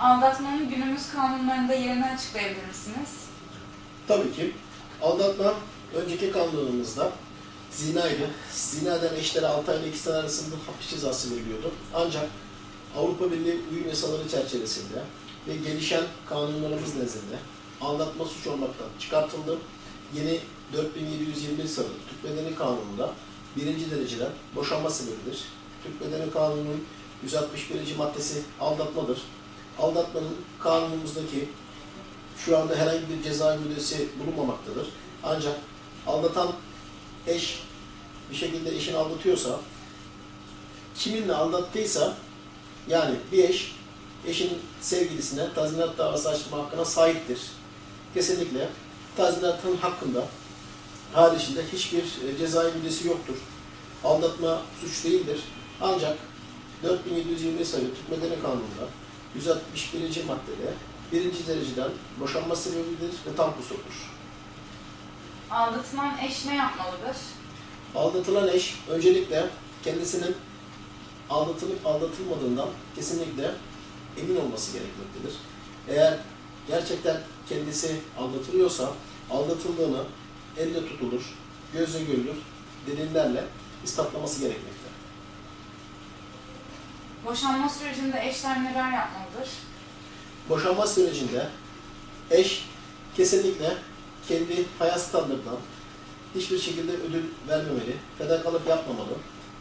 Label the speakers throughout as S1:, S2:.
S1: Aldatmanın günümüz kanunlarında yerini açıklayabilir misiniz?
S2: Tabii ki aldatma önceki kanunumuzda zinaydı. Zina eden eşlere 6 ay ile 2 sene arasında hapis cezası veriliyordu. Ancak Avrupa Birliği uyum yasaları çerçevesinde ve gelişen kanunlarımız nezdinde aldatma suç olmaktan çıkartıldı. Yeni 4721 sayılı Türk Medeni Kanunu'nda birinci dereceden boşanma sebebidir. Türk Medeni Kanunu'nun 161. maddesi aldatmadır. Aldatmanın kanunumuzdaki şu anda herhangi bir ceza müddeti bulunmamaktadır. Ancak aldatan eş bir şekilde eşini aldatıyorsa, kiminle aldattıysa, yani bir eş, eşin sevgilisine tazminat davası açma hakkına sahiptir. Kesinlikle tazminatın hakkında haricinde hiçbir e, cezai müddeti yoktur. Aldatma suç değildir. Ancak 4720 sayılı Türk Medeni Kanunu'nda 161. maddede birinci dereceden boşanma sebebidir ve tam kusurdur.
S1: Aldatılan eş ne yapmalıdır?
S2: Aldatılan eş öncelikle kendisinin aldatılıp aldatılmadığından kesinlikle emin olması gerekmektedir. Eğer gerçekten kendisi aldatılıyorsa aldatıldığını elle tutulur, gözle görülür, delillerle ispatlaması gerekmektedir.
S1: Boşanma sürecinde eşler neler yapmalıdır?
S2: Boşanma sürecinde eş kesinlikle kendi hayat standartından hiçbir şekilde ödül vermemeli, fedakarlık yapmamalı.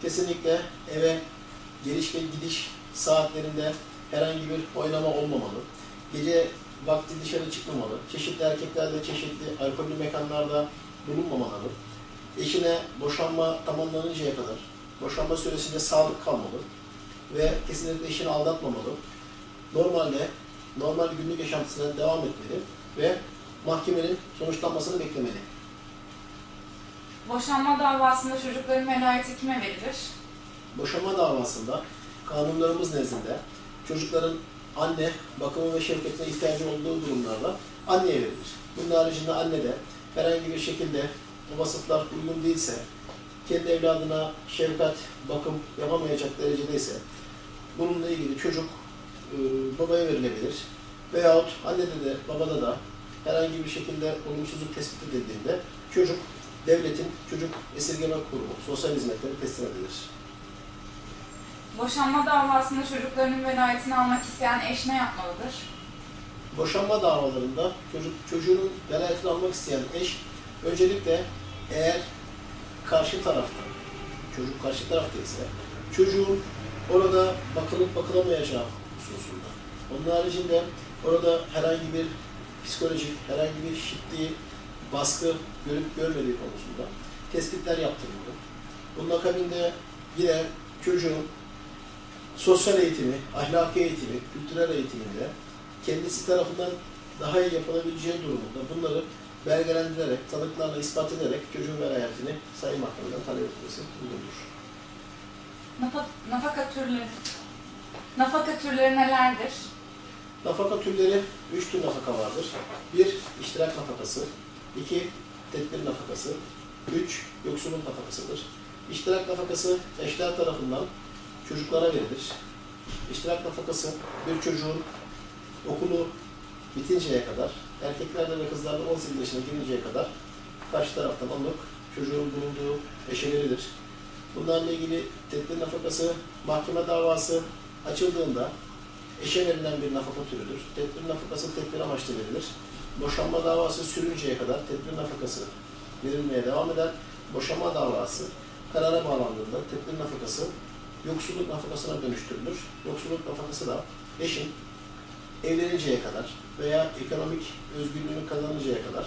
S2: Kesinlikle eve geliş ve gidiş saatlerinde herhangi bir oynama olmamalı. Gece vakti dışarı çıkmamalı. Çeşitli erkeklerde çeşitli alkollü mekanlarda bulunmamalı. Eşine boşanma tamamlanıncaya kadar boşanma süresinde sadık kalmalı ve kesinlikle eşini aldatmamalı. Normalde normal günlük yaşantısına devam etmeli ve mahkemenin sonuçlanmasını beklemeli.
S1: Boşanma davasında çocukların velayeti kime verilir?
S2: Boşanma davasında kanunlarımız nezdinde çocukların anne bakımı ve şefkatine ihtiyacı olduğu durumlarda anneye verilir. Bunun haricinde anne de herhangi bir şekilde o vasıflar uygun değilse, kendi evladına şefkat, bakım yapamayacak derecedeyse bununla ilgili çocuk e, babaya verilebilir. Veyahut annede de babada da herhangi bir şekilde olumsuzluk tespit edildiğinde çocuk devletin çocuk esirgeme kurumu, sosyal hizmetleri teslim edilir.
S1: Boşanma davasında çocuklarının velayetini almak isteyen eş ne yapmalıdır?
S2: Boşanma davalarında çocuk çocuğunun velayetini almak isteyen eş öncelikle eğer karşı tarafta, çocuk karşı tarafta ise çocuğun orada bakılıp bakılamayacağı hususunda. Onun haricinde orada herhangi bir psikolojik, herhangi bir şiddet, baskı görüp görmediği konusunda tespitler yaptırıldı. Bunun akabinde yine çocuğun sosyal eğitimi, ahlaki eğitimi, kültürel eğitiminde kendisi tarafından daha iyi yapılabileceği durumunda bunları belgelendirerek, tanıklarla ispat ederek çocuğun velayetini Sayın Mahkemeden talep etmesi uygundur.
S1: Nafa, nafaka türleri Nafaka türleri nelerdir?
S2: Nafaka türleri, üç tür nafaka vardır. Bir, iştirak nafakası. iki tedbir nafakası. Üç, yoksulluk nafakasıdır. İştirak nafakası eşler tarafından çocuklara verilir. İştirak nafakası bir çocuğun okulu bitinceye kadar, erkeklerde ve kızlarda 18 yaşına girinceye kadar karşı taraftan alınıp çocuğun bulunduğu eşe verilir. Bunlarla ilgili tedbir nafakası, mahkeme davası açıldığında eşe verilen bir nafaka türüdür. Tedbir nafakası tedbir amaçlı verilir. Boşanma davası sürünceye kadar tedbir nafakası verilmeye devam eder. Boşanma davası karara bağlandığında tedbir nafakası yoksulluk nafakasına dönüştürülür. Yoksulluk nafakası da eşin evleninceye kadar veya ekonomik özgürlüğünü kazanıncaya kadar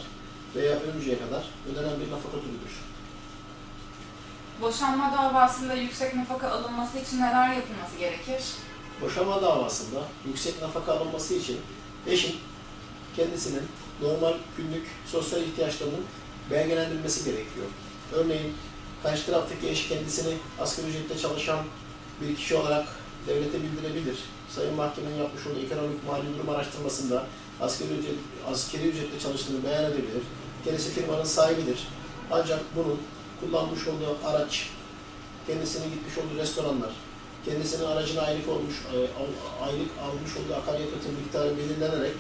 S2: veya ölünceye kadar ödenen bir nafaka türüdür.
S1: Boşanma davasında yüksek nafaka alınması için neler yapılması gerekir?
S2: Boşanma davasında yüksek nafaka alınması için eşin kendisinin normal günlük sosyal ihtiyaçlarının belgelendirilmesi gerekiyor. Örneğin karşı taraftaki eş kendisini asgari ücretle çalışan bir kişi olarak devlete bildirebilir. Sayın Mahkemenin yapmış olduğu ekonomik mali durum araştırmasında asgari, ücret, askeri ücretle çalıştığını beyan edebilir. Kendisi firmanın sahibidir. Ancak bunun kullanmış olduğu araç, kendisinin gitmiş olduğu restoranlar, kendisinin aracına aylık olmuş, e, aylık almış olduğu akaryakıtın miktarı belirlenerek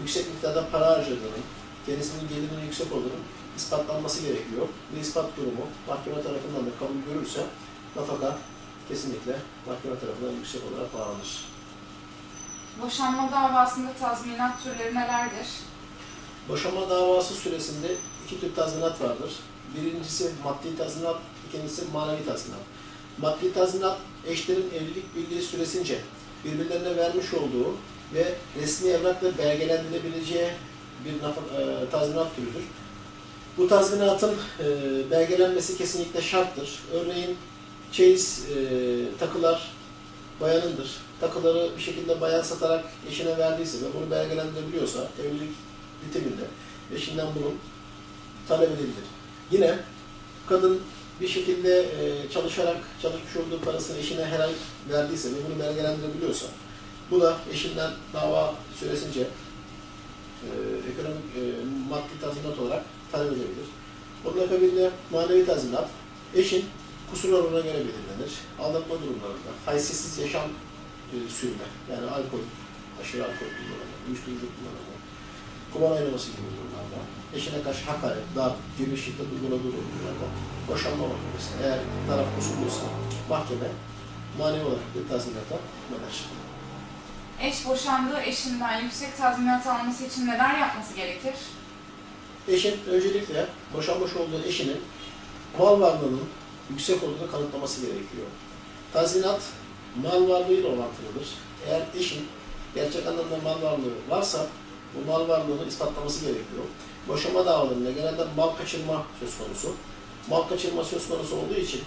S2: yüksek miktarda para harcadığının, kendisinin gelirinin yüksek olduğunun ispatlanması gerekiyor. Bu ispat durumu mahkeme tarafından da kabul görürse nafaka kesinlikle mahkeme tarafından yüksek olarak bağlanır.
S1: Boşanma davasında tazminat türleri nelerdir?
S2: Boşanma davası süresinde iki tür tazminat vardır. Birincisi maddi tazminat, ikincisi manevi tazminat. Maddi tazminat eşlerin evlilik birliği süresince birbirlerine vermiş olduğu ve resmi evrakla belgelendirilebileceği bir e, tazminat türüdür. Bu tazminatın e, belgelenmesi kesinlikle şarttır. Örneğin çeyiz e, takılar bayanındır. Takıları bir şekilde bayan satarak eşine verdiyse ve bunu belgelendirebiliyorsa evlilik bitiminde eşinden bunu talep edebilir. Yine kadın bir şekilde e, çalışarak çalışmış olduğu parasını eşine her ay verdiyse ve bunu belgelendirebiliyorsa bu da eşinden dava süresince e, ekonomik e, maddi tazminat olarak talep edebilir. Bunun akabinde manevi tazminat eşin kusur oranına göre belirlenir. Aldatma durumlarında, haysiyetsiz yaşam e, sürme, yani alkol, aşırı alkol kullanımı, uyuşturucu kullanımı, kumar oynaması gibi durumlarda, eşine karşı hakaret, darp gibi şiddet uyguladığı durumlarda boşanma mahkemesi, eğer taraf kusurluysa mahkeme manevi olarak bir tazminata hükmeder.
S1: Eş boşandığı eşinden yüksek tazminat alması için neler yapması gerekir?
S2: Eşin öncelikle boşanmış olduğu eşinin mal varlığının yüksek olduğunu kanıtlaması gerekiyor. Tazminat mal varlığıyla orantılıdır. Eğer eşin gerçek anlamda mal varlığı varsa bu mal varlığını ispatlaması gerekiyor. Boşanma davalarında genelde mal kaçırma söz konusu. Mal kaçırma söz konusu olduğu için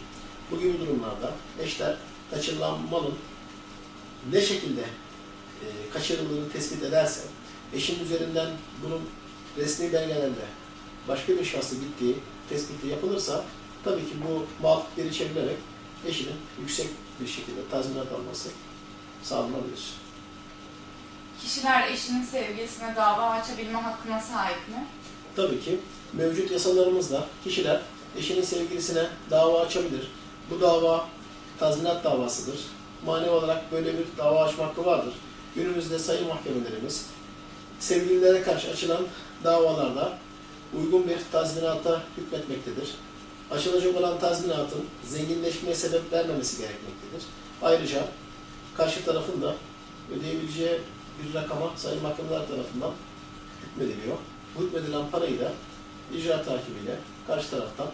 S2: bu gibi durumlarda eşler kaçırılan malın ne şekilde e, kaçırıldığını tespit ederse, eşin üzerinden bunun resmi belgelerle başka bir şahsı gittiği tespiti yapılırsa tabii ki bu mal geri çevrilerek eşinin yüksek bir şekilde tazminat alması sağlanabilir.
S1: Kişiler eşinin sevgilisine dava açabilme hakkına sahip mi?
S2: Tabii ki mevcut yasalarımızda kişiler eşinin sevgilisine dava açabilir. Bu dava tazminat davasıdır. Manevi olarak böyle bir dava açma hakkı vardır. Günümüzde sayın mahkemelerimiz sevgililere karşı açılan davalarda uygun bir tazminata hükmetmektedir. Açılacak olan tazminatın zenginleşmeye sebep vermemesi gerekmektedir. Ayrıca karşı tarafın da ödeyebileceği bir rakama sayın mahkemeler tarafından hükmediliyor. Bu hükmedilen parayı da icra takibiyle karşı taraftan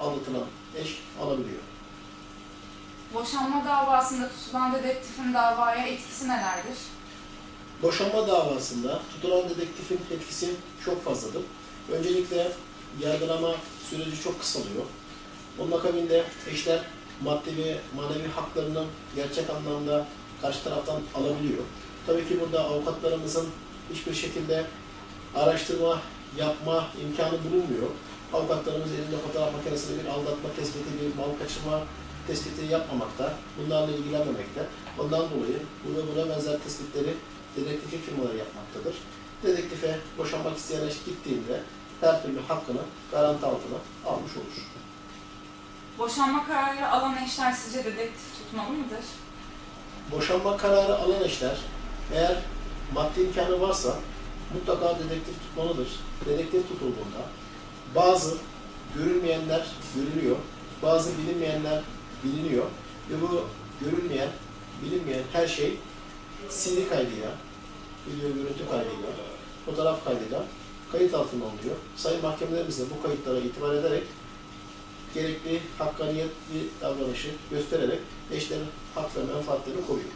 S2: aldatılan eş alabiliyor.
S1: Boşanma davasında tutulan dedektifin davaya etkisi nelerdir?
S2: Boşanma davasında tutulan dedektifin etkisi çok fazladır. Öncelikle yargılama süreci çok kısalıyor. Onun akabinde eşler maddi ve manevi haklarını gerçek anlamda karşı taraftan alabiliyor. Tabii ki burada avukatlarımızın hiçbir şekilde araştırma yapma imkanı bulunmuyor. Avukatlarımız elinde fotoğraf makinesinde bir aldatma tespiti, bir mal kaçırma tespiti yapmamakta, bunlarla ilgilenmemekte. Ondan dolayı bu ve buna benzer tespitleri dedektiflik firmaları yapmaktadır. Dedektife boşanmak isteyen eş gittiğinde her türlü hakkını garanti altına almış olur.
S1: Boşanma kararı alan eşler sizce dedektif tutmalı mıdır?
S2: Boşanma kararı alan eşler eğer maddi imkanı varsa mutlaka dedektif tutmalıdır. Dedektif tutulduğunda bazı görülmeyenler görülüyor, bazı bilinmeyenler biliniyor ve bu görülmeyen, bilinmeyen her şey CD kaydıyla, video görüntü kaydıyla, fotoğraf kaydıyla kayıt altına alınıyor. Sayın mahkemelerimiz de bu kayıtlara itibar ederek gerekli hakkaniyetli davranışı göstererek eşlerin hak ve menfaatlerini koruyor.